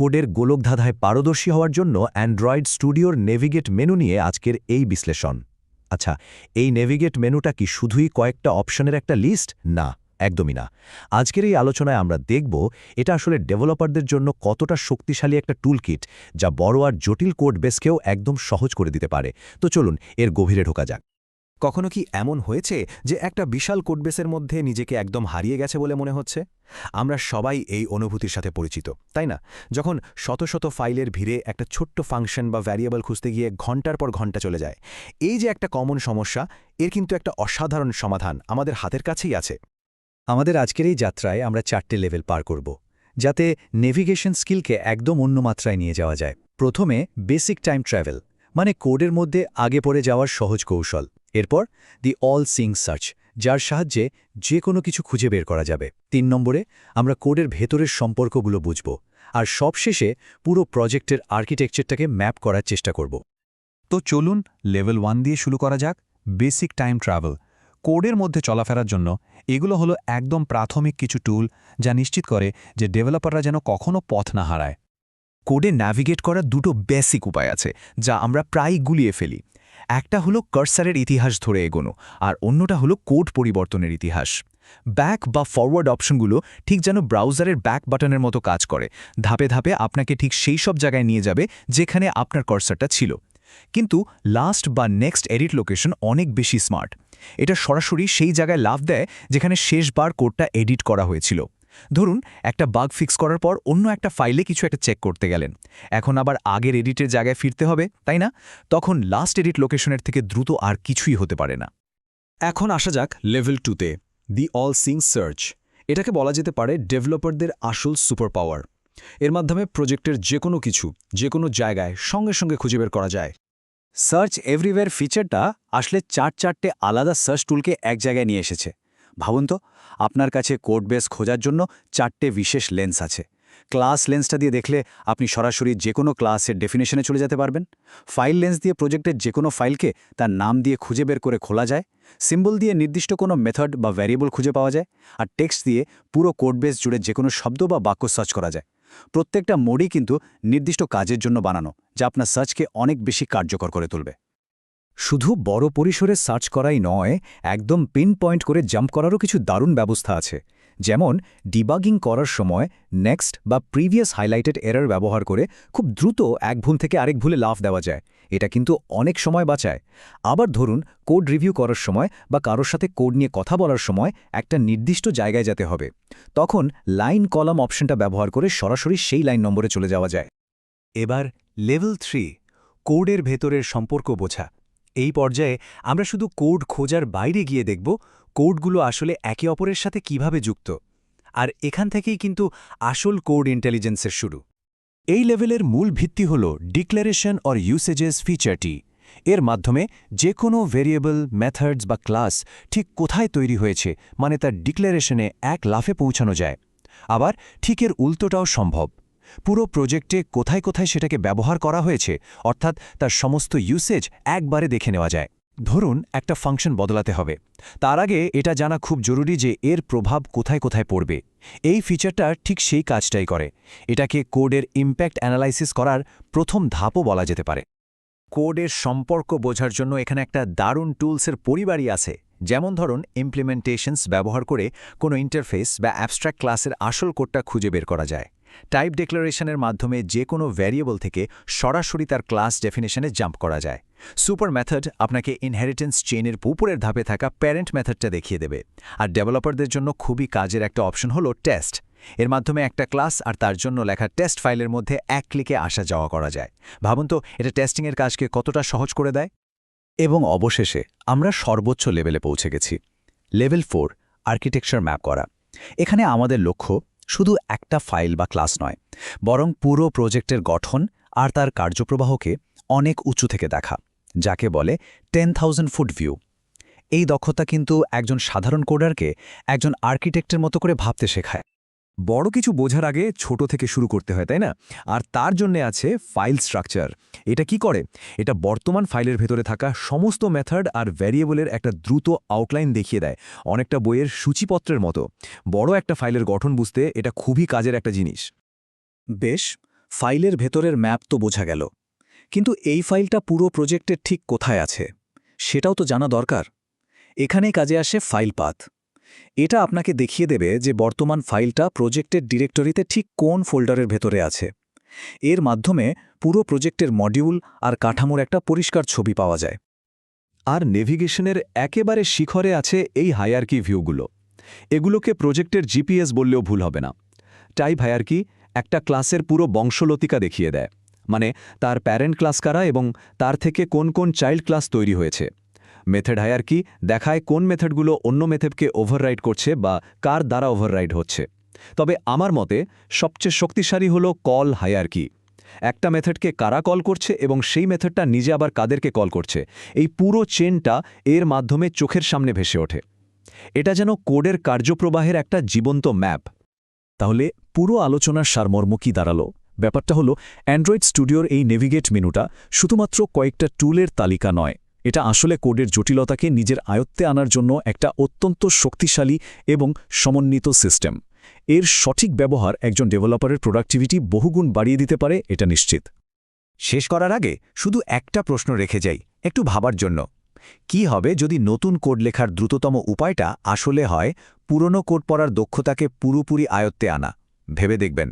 কোডের গোলকধাঁধায় পারদর্শী হওয়ার জন্য অ্যান্ড্রয়েড স্টুডিওর নেভিগেট মেনু নিয়ে আজকের এই বিশ্লেষণ। আচ্ছা এই নেভিগেট মেনুটা কি শুধুই কয়েকটা অপশনের একটা লিস্ট না, একদমই না। আজকের এই আলোচনায় আমরা দেখব এটা আসলে ডেভেলপারদের জন্য কতটা শক্তিশালী একটা টুলকিট যা বড় আর জটিল কোড বেসকেও একদম সহজ করে দিতে পারে। তো চলুন, এর গভীরে ঢোকা যাক। কখনো কি এমন হয়েছে যে একটা বিশাল কোডবেসের মধ্যে নিজেকে একদম হারিয়ে গেছে বলে মনে হচ্ছে? আমরা সবাই এই অনুভূতির সাথে পরিচিত, তাই না? যখন শত শত ফাইলের ভিড়ে একটা ছোট্ট ফাংশন বা ভ্যারিয়েবল খুঁজতে গিয়ে ঘণ্টার পর ঘণ্টা চলে যায়। এই যে একটা কমন সমস্যা, এর কিন্তু একটা অসাধারণ সমাধান আমাদের হাতের কাছেই আছে। আমাদের আজকের এই যাত্রায় আমরা চারটে লেভেল পার করব, যাতে নেভিগেশন স্কিলকে একদম অন্য মাত্রায় নিয়ে যাওয়া যায়। প্রথমে বেসিক টাইম ট্র্যাভেল মানে কোডের মধ্যে আগে পড়ে যাওয়ার সহজ কৌশল। এরপর দি অল সিং সার্চ যার সাহায্যে যে কোনো কিছু খুঁজে বের করা যাবে। তিন নম্বরে, আমরা কোডের ভেতরের সম্পর্কগুলো বুঝব আর সবশেষে পুরো প্রজেক্টের আর্কিটেকচারটাকে ম্যাপ করার চেষ্টা করব। তো চলুন লেভেল ওয়ান দিয়ে শুরু করা যাক, বেসিক টাইম ট্রাভেল। কোডের মধ্যে চলাফেরার জন্য এগুলো হলো একদম প্রাথমিক কিছু টুল যা নিশ্চিত করে যে ডেভেলপাররা যেন কখনো পথ না হারায়। কোডে ন্যাভিগেট করার দুটো বেসিক উপায় আছে, যা আমরা প্রায় গুলিয়ে ফেলি। একটা হলো কার্সারের ইতিহাস ধরে এগোনো, আর অন্যটা হলো কোড পরিবর্তনের ইতিহাস। ব্যাক বা ফরওয়ার্ড অপশনগুলো ঠিক যেন ব্রাউজারের ব্যাক বাটনের মতো কাজ করে। ধাপে ধাপে আপনাকে ঠিক সেই সব জায়গায় নিয়ে যাবে যেখানে আপনার কার্সারটা ছিল। কিন্তু লাস্ট বা নেক্সট এডিট লোকেশন অনেক বেশি স্মার্ট। এটা সরাসরি সেই জায়গায় লাভ দেয় যেখানে শেষবার কোডটা এডিট করা হয়েছিল। ধরুন, একটা বাগ ফিক্স করার পর অন্য একটা ফাইলে কিছু একটা চেক করতে গেলেন। এখন আবার আগের এডিটের জায়গায় ফিরতে হবে, তাই না? তখন লাস্ট এডিট লোকেশনের থেকে দ্রুত আর কিছুই হতে পারে না। এখন আসা যাক লেভেল টুতে দি অল সিং সার্চ এটাকে বলা যেতে পারে ডেভেলপারদের আসল সুপার পাওয়ার এর মাধ্যমে প্রজেক্টের যে কোনো কিছু, যে কোনো জায়গায় সঙ্গে সঙ্গে খুঁজে বের করা যায়। সার্চ এভরিওয়্যার ফিচারটা আসলে চার চারটে আলাদা সার্চ টুলকে এক জায়গায় নিয়ে এসেছে। ভাবুন তো, আপনার কাছে কোড বেস খোঁজার জন্য চারটে বিশেষ লেন্স আছে। ক্লাস লেন্সটা দিয়ে দেখলে আপনি সরাসরি যে কোনো ক্লাসের ডেফিনেশনে চলে যেতে পারবেন। ফাইল লেন্স দিয়ে প্রজেক্টের যে কোনো ফাইলকে তার নাম দিয়ে খুঁজে বের করে খোলা যায়। সিম্বল দিয়ে নির্দিষ্ট কোনো মেথড বা ভ্যারিয়েবল খুঁজে পাওয়া যায় আর টেক্সট দিয়ে পুরো কোড বেস জুড়ে যে কোনো শব্দ বা বাক্য সার্চ করা যায়। প্রত্যেকটা মোডই কিন্তু নির্দিষ্ট কাজের জন্য বানানো, যা আপনার সার্চকে অনেক বেশি কার্যকর করে তুলবে। শুধু বড় পরিসরে সার্চ করাই নয়, একদম পিন পয়েন্ট করে জাম্প করারও কিছু দারুণ ব্যবস্থা আছে। যেমন, ডিবাগিং করার সময় নেক্সট বা প্রিভিয়াস হাইলাইটেড এরর ব্যবহার করে খুব দ্রুত এক ভুল থেকে আরেক ভুলে লাফ দেওয়া যায়। এটা কিন্তু অনেক সময় বাঁচায়। আবার ধরুন, কোড রিভিউ করার সময় বা কারোর সাথে কোড নিয়ে কথা বলার সময় একটা নির্দিষ্ট জায়গায় যেতে হবে। তখন লাইন কলাম অপশনটা ব্যবহার করে সরাসরি সেই লাইন নম্বরে চলে যাওয়া যায়। এবার লেভেল থ্রি, কোডের ভেতরের সম্পর্ক বোঝা। এই পর্যায়ে আমরা শুধু কোড খোঁজার বাইরে গিয়ে দেখব কোডগুলো আসলে একে অপরের সাথে কীভাবে যুক্ত। আর এখান থেকেই কিন্তু আসল কোড ইন্টেলিজেন্সের শুরু। এই লেভেলের মূল ভিত্তি হল ডিক্লারেশন অর ইউসেজেস ফিচারটি। এর মাধ্যমে যে কোনো ভেরিয়েবল মেথডস বা ক্লাস ঠিক কোথায় তৈরি হয়েছে মানে তার ডিক্লারেশনে এক লাফে পৌঁছানো যায়। আবার ঠিকের উল্টোটাও সম্ভব। পুরো প্রজেক্টে কোথায় কোথায় সেটাকে ব্যবহার করা হয়েছে, অর্থাৎ তার সমস্ত ইউসেজ একবারে দেখে নেওয়া যায়। ধরুন, একটা ফাংশন বদলাতে হবে। তার আগে এটা জানা খুব জরুরি যে এর প্রভাব কোথায় কোথায় পড়বে। এই ফিচারটা ঠিক সেই কাজটাই করে। এটাকে কোডের ইম্প্যাক্ট অ্যানালাইসিস করার প্রথম ধাপও বলা যেতে পারে। কোডের সম্পর্ক বোঝার জন্য এখানে একটা দারুণ টুলসের পরিবারই আছে। যেমন ধরুন ইমপ্লিমেন্টেশনস ব্যবহার করে কোনো ইন্টারফেস বা অ্যাবস্ট্রাক্ট ক্লাসের আসল কোডটা খুঁজে বের করা যায়। টাইপ ডিক্লারেশনের মাধ্যমে যে কোনো ভ্যারিয়েবল থেকে সরাসরি তার ক্লাস ডেফিনেশনে জাম্প করা যায়। সুপার মেথড আপনাকে ইনহেরিটেন্স চেনের উপরের ধাপে থাকা প্যারেন্ট মেথডটা দেখিয়ে দেবে। আর ডেভেলপারদের জন্য খুবই কাজের একটা অপশন হলো টেস্ট। এর মাধ্যমে একটা ক্লাস আর তার জন্য লেখা টেস্ট ফাইলের মধ্যে এক ক্লিকে আসা যাওয়া করা যায়। ভাবুন তো, এটা টেস্টিংয়ের কাজকে কতটা সহজ করে দেয়? এবং অবশেষে আমরা সর্বোচ্চ লেভেলে পৌঁছে গেছি। লেভেল ফোর, আর্কিটেকচার ম্যাপ করা। এখানে আমাদের লক্ষ্য শুধু একটা ফাইল বা ক্লাস নয়, বরং পুরো প্রজেক্টের গঠন আর তার কার্যপ্রবাহকে অনেক উঁচু থেকে দেখা, যাকে বলে টেন থাউজেন্ড ফুট ভিউ এই দক্ষতা কিন্তু একজন সাধারণ কোডারকে একজন আর্কিটেক্টের মতো করে ভাবতে শেখায়। বড় কিছু বোঝার আগে ছোট থেকে শুরু করতে হয়, তাই না? আর তার জন্য আছে ফাইল স্ট্রাকচার। এটা কি করে? এটা বর্তমান ফাইলের ভেতরে থাকা সমস্ত মেথড আর ভ্যারিয়েবলের একটা দ্রুত আউটলাইন দেখিয়ে দেয়, অনেকটা বইয়ের সূচিপত্রের মতো। বড় একটা ফাইলের গঠন বুঝতে এটা খুবই কাজের একটা জিনিস। বেশ, ফাইলের ভেতরের ম্যাপ তো বোঝা গেল। কিন্তু এই ফাইলটা পুরো প্রজেক্টের ঠিক কোথায় আছে, সেটাও তো জানা দরকার। এখানেই কাজে আসে ফাইল পাথ। এটা আপনাকে দেখিয়ে দেবে যে বর্তমান ফাইলটা প্রজেক্টের ডিরেক্টরিতে ঠিক কোন ফোল্ডারের ভেতরে আছে। এর মাধ্যমে পুরো প্রজেক্টের মডিউল আর কাঠামোর একটা পরিষ্কার ছবি পাওয়া যায়। আর নেভিগেশনের একেবারে শিখরে আছে এই হায়ারকি ভিউগুলো। এগুলোকে প্রজেক্টের জিপিএস বললেও ভুল হবে না। টাইপ হায়ারকি একটা ক্লাসের পুরো বংশলতিকা দেখিয়ে দেয়। মানে তার প্যারেন্ট ক্লাস কারা এবং তার থেকে কোন কোন চাইল্ড ক্লাস তৈরি হয়েছে। মেথড হায়ারকি দেখায় কোন মেথডগুলো অন্য মেথডকে ওভাররাইড করছে বা কার দ্বারা ওভাররাইড হচ্ছে। তবে আমার মতে সবচেয়ে শক্তিশালী হল কল হায়ারকি একটা মেথডকে কারা কল করছে এবং সেই মেথডটা নিজে আবার কাদেরকে কল করছে। এই পুরো চেনটা এর মাধ্যমে চোখের সামনে ভেসে ওঠে। এটা যেন কোডের কার্যপ্রবাহের একটা জীবন্ত ম্যাপ। তাহলে পুরো আলোচনার সারমর্ম কি দাঁড়াল? ব্যাপারটা হলো অ্যান্ড্রয়েড স্টুডিওর এই নেভিগেট মেনুটা শুধুমাত্র কয়েকটা টুলের তালিকা নয়। এটা আসলে কোডের জটিলতাকে নিজের আয়ত্তে আনার জন্য একটা অত্যন্ত শক্তিশালী এবং সমন্বিত সিস্টেম। এর সঠিক ব্যবহার একজন ডেভেলপারের প্রোডাক্টিভিটি বহুগুণ বাড়িয়ে দিতে পারে, এটা নিশ্চিত। শেষ করার আগে শুধু একটা প্রশ্ন রেখে যাই, একটু ভাবার জন্য। কি হবে যদি নতুন কোড লেখার দ্রুততম উপায়টা আসলে হয়, পুরনো কোড পড়ার দক্ষতাকে পুরোপুরি আয়ত্তে আনা? ভেবে দেখবেন।